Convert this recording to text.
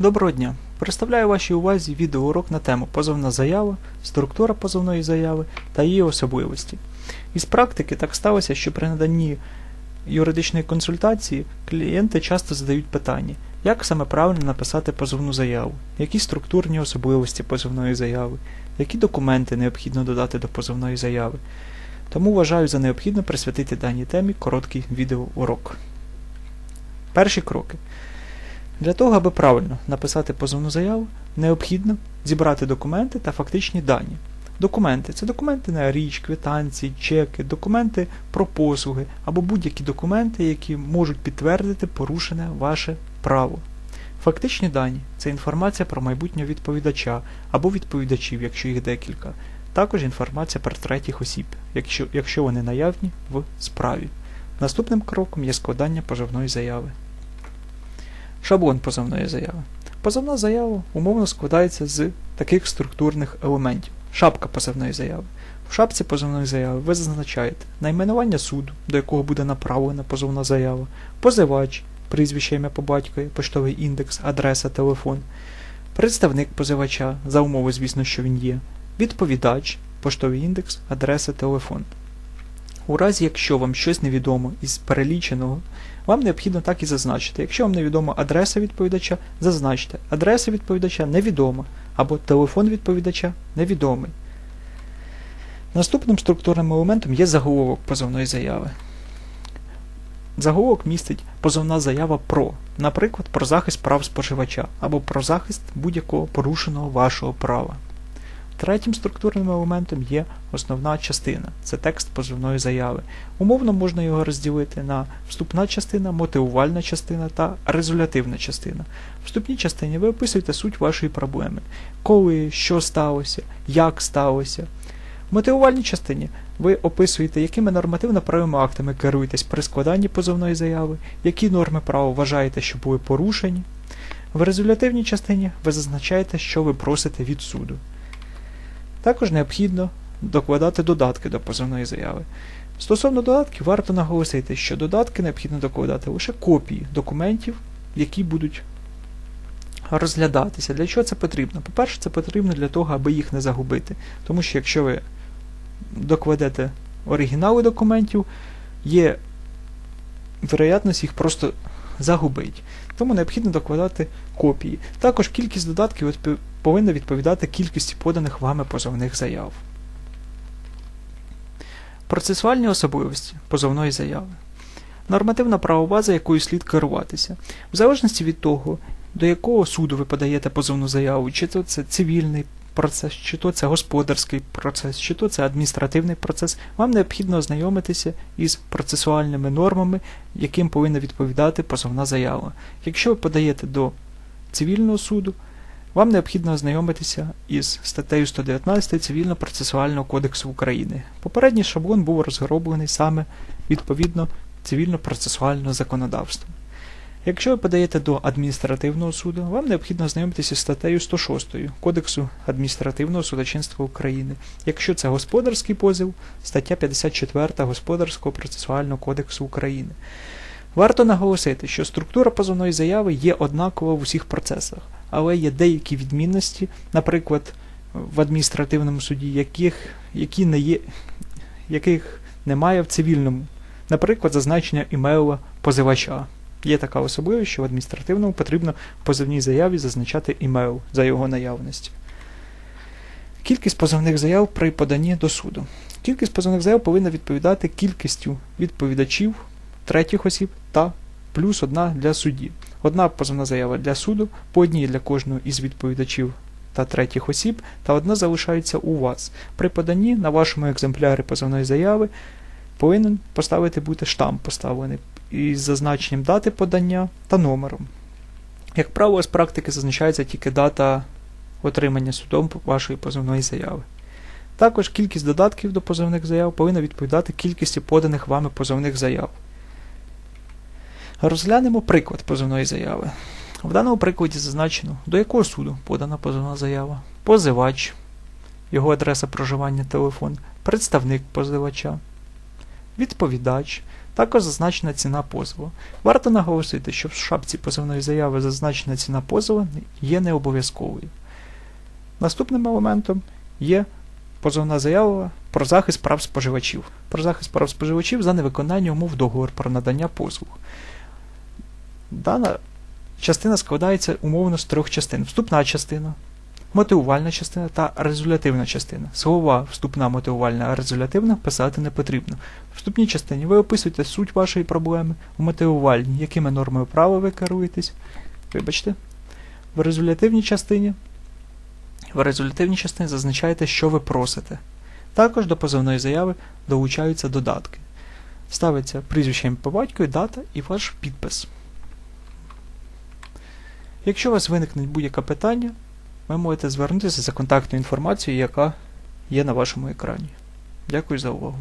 Доброго дня! Представляю вашій увазі відеоурок на тему позовна заява, структура позовної заяви та її особливості. Із практики так сталося, що при наданні юридичної консультації клієнти часто задають питання, як саме правильно написати позовну заяву, які структурні особливості позовної заяви, які документи необхідно додати до позовної заяви. Тому вважаю за необхідне присвятити даній темі короткий відеоурок. Перші кроки. Для того, аби правильно написати позовну заяву, необхідно зібрати документи та фактичні дані. Документи це документи на річ, квитанції, чеки, документи про послуги або будь-які документи, які можуть підтвердити порушене ваше право. Фактичні дані це інформація про майбутнього відповідача або відповідачів, якщо їх декілька. Також інформація про третіх осіб, якщо, якщо вони наявні в справі. Наступним кроком є складання позовної заяви. Шаблон позовної заяви. Позовна заява умовно складається з таких структурних елементів. Шапка позовної заяви. В шапці позовної заяви ви зазначаєте найменування суду, до якого буде направлена позовна заява, позивач, прізвище ім'я по батькові, поштовий індекс, адреса, телефон, представник позивача, за умови, звісно, що він є, відповідач, поштовий індекс, адреса, телефон. У разі, якщо вам щось невідомо із переліченого, вам необхідно так і зазначити. Якщо вам невідома адреса відповідача, зазначте адреса відповідача невідома або телефон відповідача невідомий. Наступним структурним елементом є заголовок позовної заяви. Заголовок містить позовна заява про, наприклад, про захист прав споживача або про захист будь-якого порушеного вашого права. Третім структурним елементом є основна частина це текст позовної заяви. Умовно можна його розділити на вступна частина, мотивувальна частина та резолютивна частина. В вступній частині ви описуєте суть вашої проблеми, коли, що сталося, як сталося. В мотивувальній частині ви описуєте, якими нормативно-правовими актами керуєтесь при складанні позовної заяви, які норми права вважаєте, що були порушені. В резолютивній частині ви зазначаєте, що ви просите від суду. Також необхідно докладати додатки до позовної заяви. Стосовно додатків, варто наголосити, що додатки необхідно докладати лише копії документів, які будуть розглядатися. Для чого це потрібно? По-перше, це потрібно для того, аби їх не загубити. Тому що якщо ви докладете оригінали документів, є вероятність їх просто загубить. Тому необхідно докладати копії. Також кількість додатків повинна відповідати кількості поданих вами позовних заяв. Процесуальні особливості позовної заяви. Нормативна правова база, якою слід керуватися. В залежності від того, до якого суду ви подаєте позовну заяву, чи то це цивільний процес, чи то це господарський процес, чи то це адміністративний процес, вам необхідно ознайомитися із процесуальними нормами, яким повинна відповідати позовна заява. Якщо ви подаєте до цивільного суду, вам необхідно ознайомитися із статтею 119 Цивільно-процесуального кодексу України. Попередній шаблон був розроблений саме відповідно цивільно-процесуального законодавства. Якщо ви подаєте до адміністративного суду, вам необхідно ознайомитися з статтею 106 Кодексу адміністративного судочинства України. Якщо це господарський позов, стаття 54 Господарського процесуального кодексу України. Варто наголосити, що структура позовної заяви є однакова в усіх процесах, але є деякі відмінності, наприклад, в адміністративному суді, яких, які не є, яких немає в цивільному, наприклад, зазначення імейла позивача. Є така особливість, що в адміністративному потрібно в позовній заяві зазначати імейл за його наявності. Кількість позовних заяв при поданні до суду. Кількість позовних заяв повинна відповідати кількістю відповідачів третіх осіб та плюс одна для судді. Одна позовна заява для суду, по одній для кожного із відповідачів та третіх осіб, та одна залишається у вас. При поданні на вашому екземплярі позовної заяви повинен поставити бути штамп поставлений із зазначенням дати подання та номером. Як правило, з практики зазначається тільки дата отримання судом вашої позовної заяви. Також кількість додатків до позовних заяв повинна відповідати кількості поданих вами позовних заяв. Розглянемо приклад позовної заяви. В даному прикладі зазначено, до якого суду подана позовна заява, позивач, його адреса проживання, телефон, представник позивача, відповідач, також зазначена ціна позову. Варто наголосити, що в шапці позовної заяви зазначена ціна позову є не обов'язковою. Наступним елементом є позовна заява про захист прав споживачів. Про захист прав споживачів за невиконання умов договору про надання послуг. Дана частина складається умовно з трьох частин: вступна частина, мотивувальна частина та резолютивна частина. Слова вступна, мотивувальна, а резолютивна писати не потрібно. В вступній частині ви описуєте суть вашої проблеми, у мотивувальній, якими нормами права ви керуєтесь. Вибачте. В резолютивній частині в резолютивній частині зазначаєте, що ви просите. Також до позовної заяви долучаються додатки. Ставиться прізвище по батькові, дата і ваш підпис. Якщо у вас виникне будь-яке питання, ви можете звернутися за контактною інформацією, яка є на вашому екрані. Дякую за увагу.